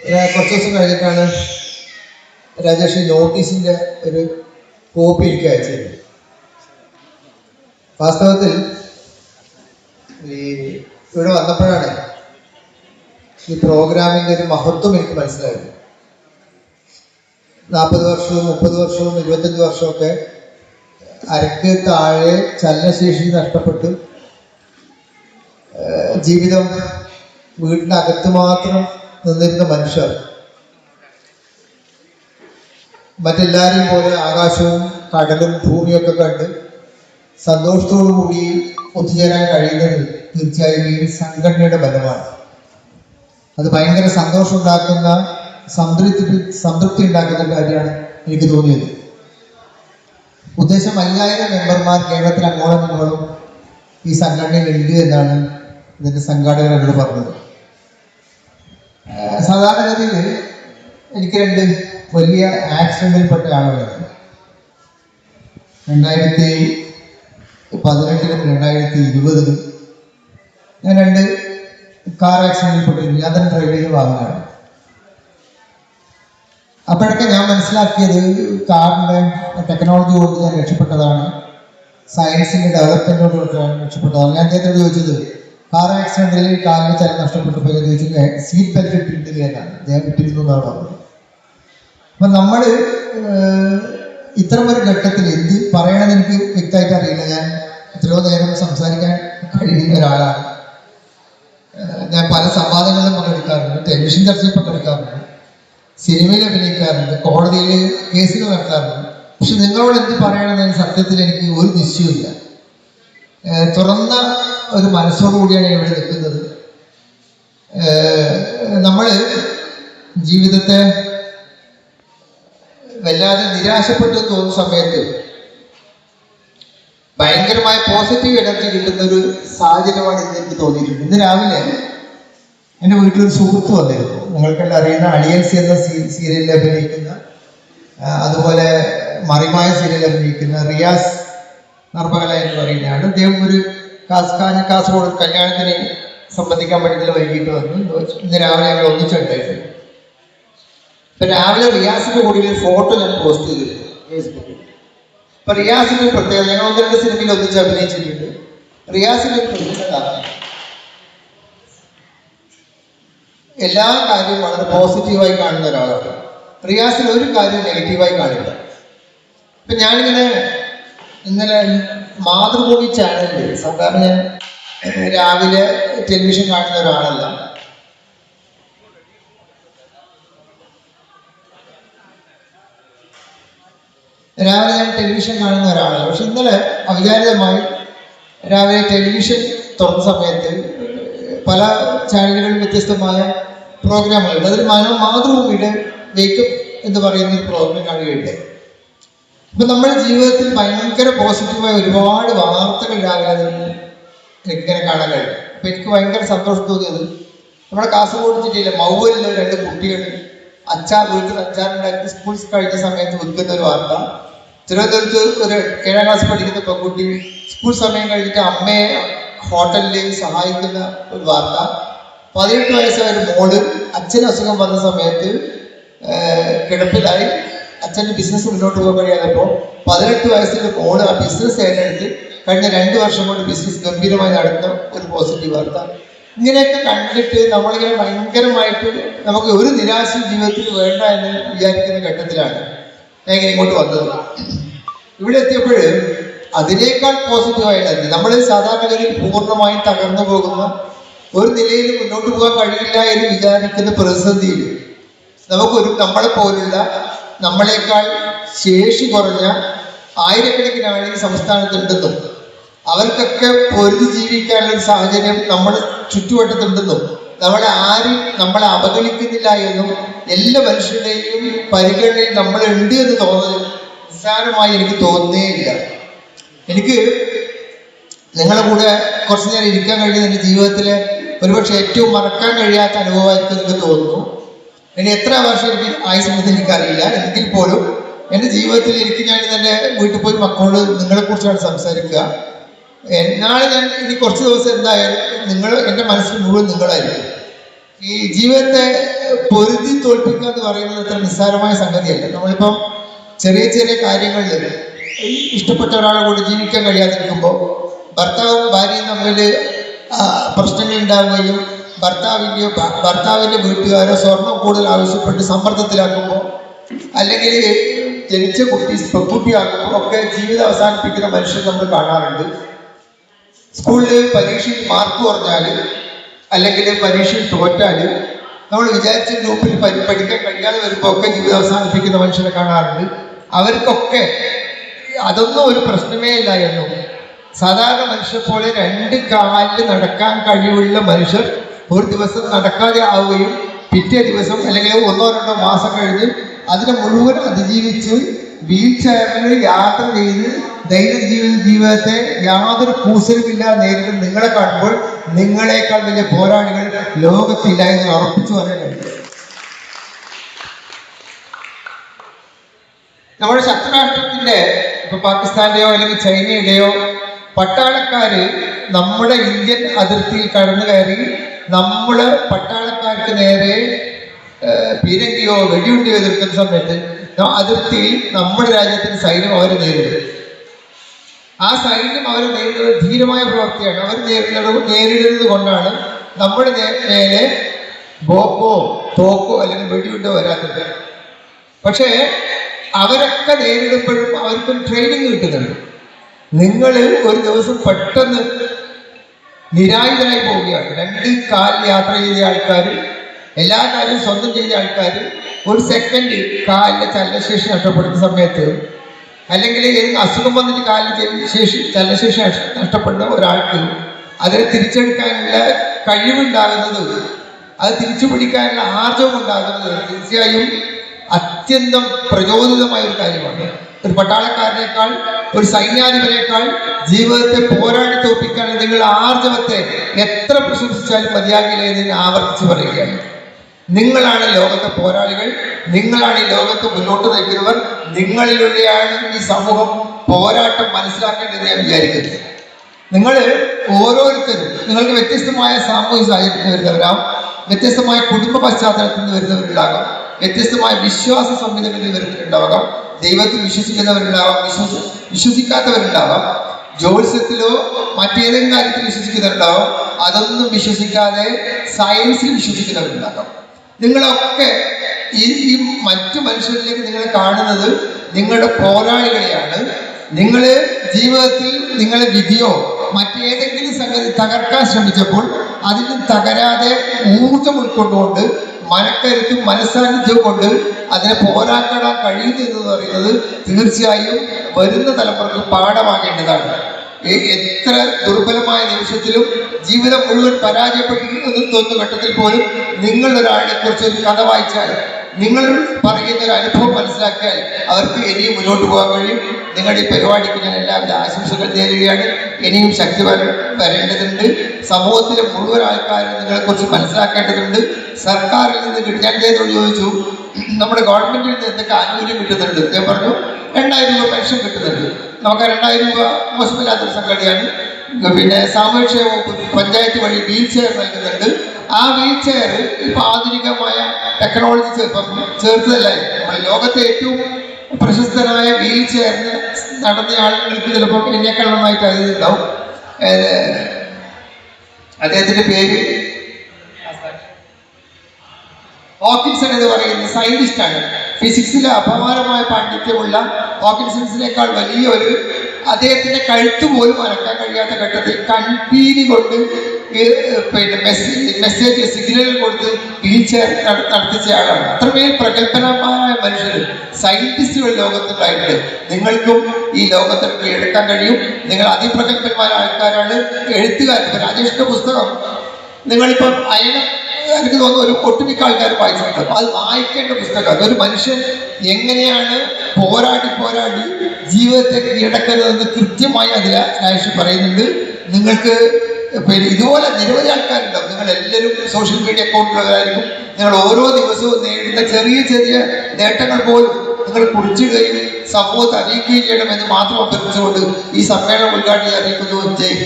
ഏഹ് കുറച്ച് ദിവസം കഴിഞ്ഞിട്ടാണ് രാജേഷ് നോട്ടീസിന്റെ ഒരു കോപ്പി എനിക്ക് അയച്ചത് വാസ്തവത്തിൽ ഈ ഇവിടെ വന്നപ്പോഴാണ് ഈ പ്രോഗ്രാമിന്റെ ഒരു മഹത്വം എനിക്ക് മനസ്സിലായത്. നാൽപ്പത് വർഷവും മുപ്പത് വർഷവും ഇരുപത്തഞ്ച് വർഷമൊക്കെ അരക്ക് താഴെ ചലനശേഷി നഷ്ടപ്പെട്ട് ജീവിതം വീടിനകത്ത് മാത്രം നിന്നിരുന്ന മനുഷ്യർ. മറ്റെല്ലാവരെയും പോലെ ആകാശവും കടലും ഭൂമിയൊക്കെ കണ്ട് സന്തോഷത്തോടു കൂടി ഒത്തുചേരാൻ കഴിയുന്നത് തീർച്ചയായും ഈ സംഘടനയുടെ ബലമാണ് അത് ഭയങ്കര സന്തോഷം ഉണ്ടാക്കുന്ന സംതൃപ്തി സംതൃപ്തി ഉണ്ടാക്കുന്ന കാര്യമാണ് എനിക്ക് തോന്നിയത്. ഉദ്ദേശം അയ്യായിരം മെമ്പർമാർ കേരളത്തിൽ അങ്ങോളം ഈ സംഘടനയിൽ ഉണ്ട് എന്നാണ് ഇതിന്റെ സംഘാടകർ എന്നോട് പറഞ്ഞത്. സാധാരണഗതിയിൽ എനിക്ക് രണ്ട് വലിയ ആക്സിഡന്റിൽപ്പെട്ട ആളുകളാണ് രണ്ടായിരത്തി പതിനെട്ടിലും രണ്ടായിരത്തി ഇരുപതിലും ഞാൻ രണ്ട് കാർ ആക്സിഡന്റിൽപ്പെട്ടിരുന്നു ഞാൻ തന്നെ ഡ്രൈവ് ചെയ്ത് വാങ്ങുകയാണ് അപ്പോഴൊക്കെ ഞാൻ മനസ്സിലാക്കിയത് കാറിന്റെ ടെക്നോളജി കൊണ്ട് ഞാൻ രക്ഷപ്പെട്ടതാണ്. സയൻസിന്റെ ഡെവലപ്മെന്റോട് ഞാൻ രക്ഷപ്പെട്ടതാണ്. ഞാൻ അദ്ദേഹത്തോട് ചോദിച്ചത് കാർ ആക്സിഡന്റിൽ കാലിന് ചലം നഷ്ടപ്പെട്ടു പോയി സീറ്റ് ബെൽറ്റ് ഇട്ടിരുന്നില്ല എന്നാണ് അദ്ദേഹം ഇട്ടിരുന്നു എന്നാണ് പറഞ്ഞത്. അപ്പൊ നമ്മൾ ഇത്തരമൊരു ഘട്ടത്തിൽ എന്ത് പറയണമെന്ന് എനിക്ക് വ്യക്തമായിട്ട് അറിയില്ല. ഞാൻ എത്രയോ നേരം സംസാരിക്കാൻ കഴിയുന്ന ഒരാളാണ്. ഞാൻ പല സംവാദങ്ങളിലും പങ്കെടുക്കാറുണ്ട് ടെലിവിഷൻ ചർച്ചയിൽ പങ്കെടുക്കാറുണ്ട് സിനിമയിൽ അഭിനയിക്കാറുണ്ട് കോടതിയിൽ കേസുകൾ നടത്താറുണ്ട്. പക്ഷെ നിങ്ങളോട് എന്ത് പറയണമെന്ന് സത്യത്തിൽ എനിക്ക് ഒരു നിശ്ചയമില്ല തുറന്ന ഒരു മനസ്സോടു കൂടിയാണ് ഇവിടെ നിൽക്കുന്നത് നമ്മൾ ജീവിതത്തെ വല്ലാതെ നിരാശപ്പെട്ടു തോന്നുന്ന സമയത്ത് ഭയങ്കരമായ പോസിറ്റീവ് എനർജി കിട്ടുന്ന ഒരു സാഹചര്യമാണ് ഇന്ന് എനിക്ക് തോന്നിയിട്ടുണ്ട് ഇന്ന് രാവിലെ എന്റെ വീട്ടിലൊരു സുഹൃത്ത് വന്നിരുന്നു. നിങ്ങൾക്കെല്ലാം അറിയുന്ന അളിയൻസ് എന്ന സീരിയലിൽ അഭിനയിക്കുന്ന അതുപോലെ മറിമായ സീരിയലിൽ അഭിനയിക്കുന്ന റിയാസ് നർമ്മകല എന്ന് പറയുന്നതാണ് അദ്ദേഹം ഒരു കാസ് കാഞ്ഞ കാസർഗോഡ് കല്യാണത്തിന് സംബന്ധിക്കാൻ വേണ്ടി വൈകിട്ട് വന്നു. ഇന്ന് രാവിലെ ഞങ്ങൾ ഒന്നിച്ചുണ്ടായിരുന്നു. ഇപ്പൊ രാവിലെ റിയാസിന്റെ കൂടി ഒരു ഫോട്ടോ ഞാൻ പോസ്റ്റ് ചെയ്തിരുന്നു ഫേസ്ബുക്കിൽ ഇപ്പൊ റിയാസിന്റെ പ്രത്യേകത ഞങ്ങൾ ഒന്ന് രണ്ട് സിനിമയിൽ ഒന്നിച്ച് അഭിനയിച്ചിട്ടുണ്ട്. റിയാസിന്റെ എല്ലാ കാര്യവും വളരെ പോസിറ്റീവായി കാണുന്ന ഒരാളാണ്. റിയാസിൽ ഒരു കാര്യം നെഗറ്റീവായി കാണില്ല. ഇപ്പൊ ഞാനിങ്ങനെ ഇന്നലെ മാതൃഭൂമി ചാനലിൽ സാധാരണ ഞാൻ രാവിലെ ടെലിവിഷൻ കാണുന്ന ഒരാളല്ല. രാവിലെ ഞാൻ ടെലിവിഷൻ കാണുന്ന ഒരാളല്ല. പക്ഷെ ഇന്നലെ അവിചാരിതമായി രാവിലെ ടെലിവിഷൻ തുറന്ന സമയത്ത് പല ചാനലുകളും വ്യത്യസ്തമായ പ്രോഗ്രാമുകളുണ്ട് അതിൽ മാനവ മാതൃഭൂമിയുടെ വേക്കപ്പ് എന്ന് പറയുന്ന ഒരു പ്രോഗ്രാം കാണുകയുണ്ടായി. അപ്പൊ നമ്മുടെ ജീവിതത്തിൽ ഭയങ്കര പോസിറ്റീവായ ഒരുപാട് വാർത്തകൾ രാവിലെ ഇങ്ങനെ കാണാൻ കഴിയും. അപ്പൊ എനിക്ക് ഭയങ്കര സന്തോഷം തോന്നിയത് നമ്മുടെ കാസർഗോഡ് ജില്ലയിലെ മൗവലിലെ രണ്ട് കുട്ടികൾ അച്ചാർ വീട്ടിൽ അച്ചാറുണ്ടാക്കി സ്കൂൾ കഴിഞ്ഞ സമയത്ത് വിൽക്കുന്ന ഒരു വാർത്ത. തിരുവനന്തപുരത്ത് ഒരു ഏഴാം ക്ലാസ് പഠിക്കുന്ന പെൺകുട്ടി സ്കൂൾ സമയം കഴിഞ്ഞിട്ട് അമ്മയെ ഹോട്ടലിൽ സഹായിക്കുന്ന ഒരു വാർത്ത. പതിനെട്ട് വയസ്സായ ഒരു മോൾ അച്ഛന് അസുഖം വന്ന സമയത്ത് കിടപ്പിലായി. അച്ഛന്റെ ബിസിനസ് മുന്നോട്ട് പോകാൻ കഴിയാതപ്പോൾ പതിനെട്ട് വയസ്സിലെ മോൾ ആ ബിസിനസ് ഏറ്റെടുത്ത് കഴിഞ്ഞ രണ്ട് വർഷം കൊണ്ട് ബിസിനസ് ഗംഭീരമായി നടത്തുന്ന ഒരു പോസിറ്റീവ് വാർത്ത. ഇങ്ങനെയൊക്കെ കണ്ടിട്ട് നമ്മളിങ്ങനെ ഭയങ്കരമായിട്ട് നമുക്ക് ഒരു നിരാശ ജീവിതത്തിൽ വേണ്ട എന്ന് വിചാരിക്കുന്ന ഘട്ടത്തിലാണ് ഞാൻ ഇങ്ങനെ ഇങ്ങോട്ട് വന്നത്. ഇവിടെ എത്തിയപ്പോൾ അതിനേക്കാൾ പോസിറ്റീവായിട്ട് നമ്മൾ സാധാരണഗതിയിൽ പൂർണമായും തകർന്നു പോകുന്ന ഒരു നിലയിൽ മുന്നോട്ട് പോകാൻ കഴിയില്ല എന്ന് വിചാരിക്കുന്ന പ്രതിസന്ധിയിൽ നമുക്കൊരു നമ്മളെ പോലുള്ള നമ്മളെക്കാൾ ശേഷി കുറഞ്ഞ ആയിരക്കണക്കിന് ആളുകൾ സംസ്ഥാനത്തുണ്ടെന്നും അവർക്കൊക്കെ പൊരുതി ജീവിക്കാനുള്ള ഒരു സാഹചര്യം നമ്മുടെ ചുറ്റുവട്ടത്തുണ്ടെന്നും നമ്മളെ ആരും നമ്മളെ അവഗണിക്കുന്നില്ല എന്നും എല്ലാ മനുഷ്യരുടെയും പരിഗണനയിൽ നമ്മളുണ്ട് എന്ന് തോന്നൽ നിസ്സാരമായി എനിക്ക് തോന്നുന്നേയില്ല. എനിക്ക് നിങ്ങളുടെ കൂടെ കുറച്ച് നേരം ഇരിക്കാൻ കഴിയുന്ന എന്റെ ജീവിതത്തിലെ ഒരുപക്ഷെ ഏറ്റവും മറക്കാൻ കഴിയാത്ത അനുഭവമായിട്ട് എനിക്ക് തോന്നുന്നു. ഇനി എത്ര വർഷം എനിക്ക് ആയുസുണ്ടെന്ന് എനിക്കറിയില്ല. എങ്കിൽ പോലും എന്റെ ജീവിതത്തിൽ എനിക്ക് ഞാൻ തന്നെ വീട്ടിൽ പോയി മക്കളോട് നിങ്ങളെ കുറിച്ചാണ് സംസാരിക്കുക. എന്നാണ് ഞാൻ ഇനി കുറച്ച് ദിവസം എന്തായാലും നിങ്ങൾ എന്റെ മനസ്സിൽ മുഴുവൻ നിങ്ങളായിരിക്കും. ഈ ജീവിതത്തെ പൊരുതി തോൽപ്പിക്കുക എന്ന് പറയുന്നത് അത്ര നിസ്സാരമായ സംഗതിയല്ല. നമ്മളിപ്പം ചെറിയ ചെറിയ കാര്യങ്ങളിൽ ഇഷ്ടപ്പെട്ട ഒരാളെ കൂടെ ജീവിക്കാൻ കഴിയാതിരിക്കുമ്പോൾ ഭർത്താവും ഭാര്യയും തമ്മിൽ പ്രശ്നങ്ങൾ ഉണ്ടാവുകയും ഭർത്താവിന്റെയോ ഭർത്താവിന്റെ വീട്ടുകാരോ സ്വർണം കൂടുതൽ ആവശ്യപ്പെട്ട് സമ്മർദ്ദത്തിലാക്കുമ്പോൾ അല്ലെങ്കിൽ ജനിച്ച കുട്ടി പെൺകുട്ടിയാകുമ്പോൾ ഒക്കെ ജീവിതം അവസാനിപ്പിക്കുന്ന മനുഷ്യർ നമ്മൾ കാണാറുണ്ട്. സ്കൂളിൽ പരീക്ഷയിൽ മാർക്ക് കുറഞ്ഞാൽ അല്ലെങ്കിൽ പരീക്ഷയിൽ തോറ്റാൽ നമ്മൾ വിചാരിച്ച ഗ്രൂപ്പിൽ പഠിക്കാൻ കഴിയാതെ വരുമ്പോൾ ഒക്കെ ജീവിതം അവസാനിപ്പിക്കുന്ന മനുഷ്യരെ കാണാറുണ്ട്. അവർക്കൊക്കെ അതൊന്നും ഒരു പ്രശ്നമേ ഇല്ല എന്നും. സാധാരണ മനുഷ്യരെ പോലെ രണ്ട് കാലിൽ നടക്കാൻ കഴിവുള്ള മനുഷ്യർ ഒരു ദിവസം നടക്കാതെ ആവുകയും പിറ്റേ ദിവസം അല്ലെങ്കിൽ ഒന്നോ രണ്ടോ മാസം കഴിഞ്ഞ് അതിനെ മുഴുവൻ അതിജീവിച്ച് വീൽ ചെയറിൽ യാത്ര ചെയ്ത് ദൈനംദിന ജീവിതത്തെ യാതൊരു കൂസലുമില്ലാതെ നേരിട്ട് നിങ്ങളെ കാണുമ്പോൾ നിങ്ങളെക്കാൾ വലിയ പോരാളികൾ ലോകത്തില്ല എന്ന് ഉറപ്പിച്ചു പറയാൻ കഴിയും നമ്മുടെ ശത്രുരാഷ്ട്രത്തിന്റെ ഇപ്പൊ പാകിസ്ഥാന്റെയോ അല്ലെങ്കിൽ ചൈനയുടെയോ പട്ടാളക്കാര് നമ്മുടെ ഇന്ത്യൻ അതിർത്തിയിൽ കടന്നു കയറി നമ്മൾ പട്ടാളക്കാർക്ക് നേരെ പീരങ്കിയോ വെടിയുണ്ടിയോ എതിർക്കുന്ന സമയത്ത് അതിർത്തി നമ്മുടെ രാജ്യത്തിന് സൈന്യം അവരെ നേരിടും. ആ സൈന്യം അവരെ നേരിടുന്നത് ധീരമായ പ്രവൃത്തിയാണ്. അവർ നേരിടുന്നത് നേരിടുന്നത് കൊണ്ടാണ് നമ്മുടെ നേരെ ബോംബോ തോക്കോ അല്ലെങ്കിൽ വെടിയുണ്ടോ വരാത്തത്. പക്ഷേ അവരൊക്കെ നേരിടുമ്പോഴും അവർക്കൊരു ട്രെയിനിങ് കിട്ടുന്നുണ്ട്. നിങ്ങൾ ഒരു ദിവസം പെട്ടെന്ന് നിരായുധനായി പോവുകയാണ്. രണ്ട് കാൽ യാത്ര ചെയ്ത ആൾക്കാർ എല്ലാ കാര്യവും സ്വന്തം ചെയ്ത ആൾക്കാർ ഒരു സെക്കൻഡ് കാലിന്റെ ചലനശേഷി നഷ്ടപ്പെടുന്ന സമയത്ത് അല്ലെങ്കിൽ ഏതെങ്കിലും അസുഖം വന്നിട്ട് കാലിന്റെ ശേഷി ചലനശേഷി നഷ്ട- നഷ്ടപ്പെടുന്ന ഒരാൾക്ക് അതിനെ തിരിച്ചെടുക്കാനുള്ള കഴിവുണ്ടാകുന്നത് അത് തിരിച്ചു പിടിക്കാനുള്ള ആർജവം ഉണ്ടാകുന്നത് തീർച്ചയായും അത്യന്തം പ്രചോദിതമായ ഒരു കാര്യമാണ്. ഒരു പട്ടാളക്കാരനേക്കാൾ ഒരു സൈന്യാധിപനേക്കാൾ ജീവിതത്തെ പോരാടി തോപ്പിക്കാൻ നിങ്ങളുടെ ആർജവത്തെ എത്ര പ്രശംസിച്ചാലും മതിയാകില്ല എന്ന് ഞാൻ ആവർത്തിച്ച് പറയുകയാണ്. നിങ്ങളാണ് ലോകത്തെ പോരാളികൾ നിങ്ങളാണ് ഈ ലോകത്ത് മുന്നോട്ട് നയിക്കുന്നവർ നിങ്ങളിലൂടെയാണ് ഈ സമൂഹം പോരാട്ടം മനസ്സിലാക്കേണ്ടത് ഞാൻ വിചാരിക്കുന്നത് നിങ്ങൾ ഓരോരുത്തരും നിങ്ങൾക്ക് വ്യത്യസ്തമായ സാമൂഹിക സാഹചര്യത്തിൽ വരുന്നവരാം വ്യത്യസ്തമായ കുടുംബ പശ്ചാത്തലത്തിൽ നിന്ന് വരുന്നവരുണ്ടാകാം വ്യത്യസ്തമായ വിശ്വാസ സംഹിതകളിൽ വരുന്നവരുണ്ടാകാം ദൈവത്തിൽ വിശ്വസിക്കുന്നവരുണ്ടാവാം. വിശ്വസി വിശ്വസിക്കാത്തവരുണ്ടാവാം. ജ്യോത്സ്യത്തിലോ മറ്റേതെങ്കിലും കാര്യത്തിൽ വിശ്വസിക്കുന്നവരുണ്ടാവാം. അതൊന്നും വിശ്വസിക്കാതെ സയൻസിൽ വിശ്വസിക്കുന്നവരുണ്ടാകാം. നിങ്ങളൊക്കെ ഈ ഈ മറ്റു മനുഷ്യരിലേക്ക് നിങ്ങൾ കാണുന്നത് നിങ്ങളുടെ പോരാളികളെയാണ്. നിങ്ങൾ ജീവിതത്തിൽ നിങ്ങളെ വിധിയോ മറ്റേതെങ്കിലും സംഗതി തകർക്കാൻ ശ്രമിച്ചപ്പോൾ അതിന് തകരാതെ ഊർജം ഉൾക്കൊണ്ടുകൊണ്ട് മനക്കരുത്തും മനസ്സാന്നിധ്യവും കൊണ്ട് അതിനെ പോരാക്കാൻ കഴിയുന്നു എന്ന് പറയുന്നത് തീർച്ചയായും വരുന്ന തലമുറയ്ക്ക് പാഠമാകേണ്ടതാണ്. എത്ര ദുർബലമായ നിമിഷത്തിലും ജീവിതം മുഴുവൻ പരാജയപ്പെട്ടിരുന്നു തോന്നുന്ന ഘട്ടത്തിൽ പോലും നിങ്ങൾ ഒരാളെ കുറിച്ച് ഒരു കഥ വായിച്ചാൽ നിങ്ങൾ പറയുന്ന ഒരു അനുഭവം മനസ്സിലാക്കിയാൽ അവർക്ക് ഇനിയും മുന്നോട്ട് പോകാൻ കഴിയും. നിങ്ങളുടെ ഈ പരിപാടിക്ക് ഞാൻ എല്ലാവിധ ആശംസകൾ നേരുകയാണ്. ഇനിയും ശക്തി വര- വരേണ്ടതുണ്ട്. സമൂഹത്തിലെ മുഴുവൻ ആൾക്കാരും നിങ്ങളെക്കുറിച്ച് മനസ്സിലാക്കേണ്ടതുണ്ട്. സർക്കാരിൽ നിന്ന് കിട്ടാൻ ചെയ്തോട് ചോദിച്ചു. നമ്മുടെ ഗവൺമെന്റിൽ നിന്ന് എന്തൊക്കെ ആനുകൂല്യം കിട്ടുന്നുണ്ട്? ഞാൻ പറഞ്ഞു രണ്ടായിരം രൂപ പെൻഷൻ കിട്ടുന്നുണ്ട്. നമുക്ക് രണ്ടായിരം രൂപ മോശമില്ലാത്തൊരു സംഘടനയാണ് പിന്നെ സാമൂഹ്യക്ഷേമ പഞ്ചായത്ത് വഴി വീൽ ചെയർ നൽകുന്നുണ്ട് ആ വീൽ ചെയർ ഇപ്പൊ ആധുനികമായ ടെക്നോളജി ചേർത്തതല്ലേ? നമ്മുടെ ലോകത്തെ ഏറ്റവും പ്രശസ്തനായ വീൽ ചെയറിന് നടന്ന ആളുകൾക്ക് ചിലപ്പോൾ എന്നേക്കാൾ നന്നായിട്ട് അറിയുന്നുണ്ടാവും. അദ്ദേഹത്തിന്റെ പേര് ഹോക്കിൻസൺ എന്ന് പറയുന്ന സയന്റിസ്റ്റാണ്. ഫിസിക്സിലെ അപമാനമായ പാണ്ഡിത്യമുള്ള ഹോക്കിൻസൺസിനേക്കാൾ വലിയൊരു അദ്ദേഹത്തിന്റെ കഴുത്ത് പോലും അനക്കാൻ കഴിയാത്ത ഘട്ടത്തിൽ കൺപീലി കൊണ്ട് പിന്നെ മെസ്സേജ് മെസ്സേജ് സിഗ്നൽ കൊടുത്ത് വീൽ ചെയർ നടത്തിച്ച ആളാണ്. അത്രമേൽ പ്രഗത്ഭനമായ മനുഷ്യർ സയന്റിസ്റ്റുകൾ ലോകത്തുണ്ടായിട്ടുണ്ട്. നിങ്ങൾക്കും ഈ ലോകത്തിൽ കീഴടക്കാൻ കഴിയും. നിങ്ങൾ അതിപ്രഗത്ഭന്മാരായ ആൾക്കാരാണ്. എഴുത്തുകാരൻ രാജേഷിന്റെ പുസ്തകം. നിങ്ങളിപ്പം അയന എനിക്ക് തോന്നുന്നു ഒരു ഒട്ടുമിക്ക ആൾക്കാർ വായിച്ചിട്ടുണ്ട്. അത് വായിക്കേണ്ട പുസ്തകം ഒരു മനുഷ്യൻ എങ്ങനെയാണ് പോരാടി പോരാടി ജീവിതത്തെ കീഴടക്കരുതെന്ന് കൃത്യമായി അതിൽ രാജേഷ് പറയുന്നുണ്ട്. നിങ്ങൾക്ക് പിന്നെ ഇതുപോലെ നിരവധി ആൾക്കാരുണ്ടാവും. നിങ്ങൾ എല്ലാവരും സോഷ്യൽ മീഡിയ അക്കൗണ്ടിലുള്ളവരായിരിക്കും നിങ്ങൾ ഓരോ ദിവസവും നേടുന്ന ചെറിയ ചെറിയ നേട്ടങ്ങൾ പോലും നിങ്ങൾ കുറിച്ചിടുകയും സമൂഹത്തെ അറിയിക്കുകയും ചെയ്യണമെന്ന് മാത്രം അഭ്യർത്ഥിച്ചുകൊണ്ട് ഈ സമ്മേളനം ഉദ്ഘാടനം അറിയിക്കുന്നു. ജയ്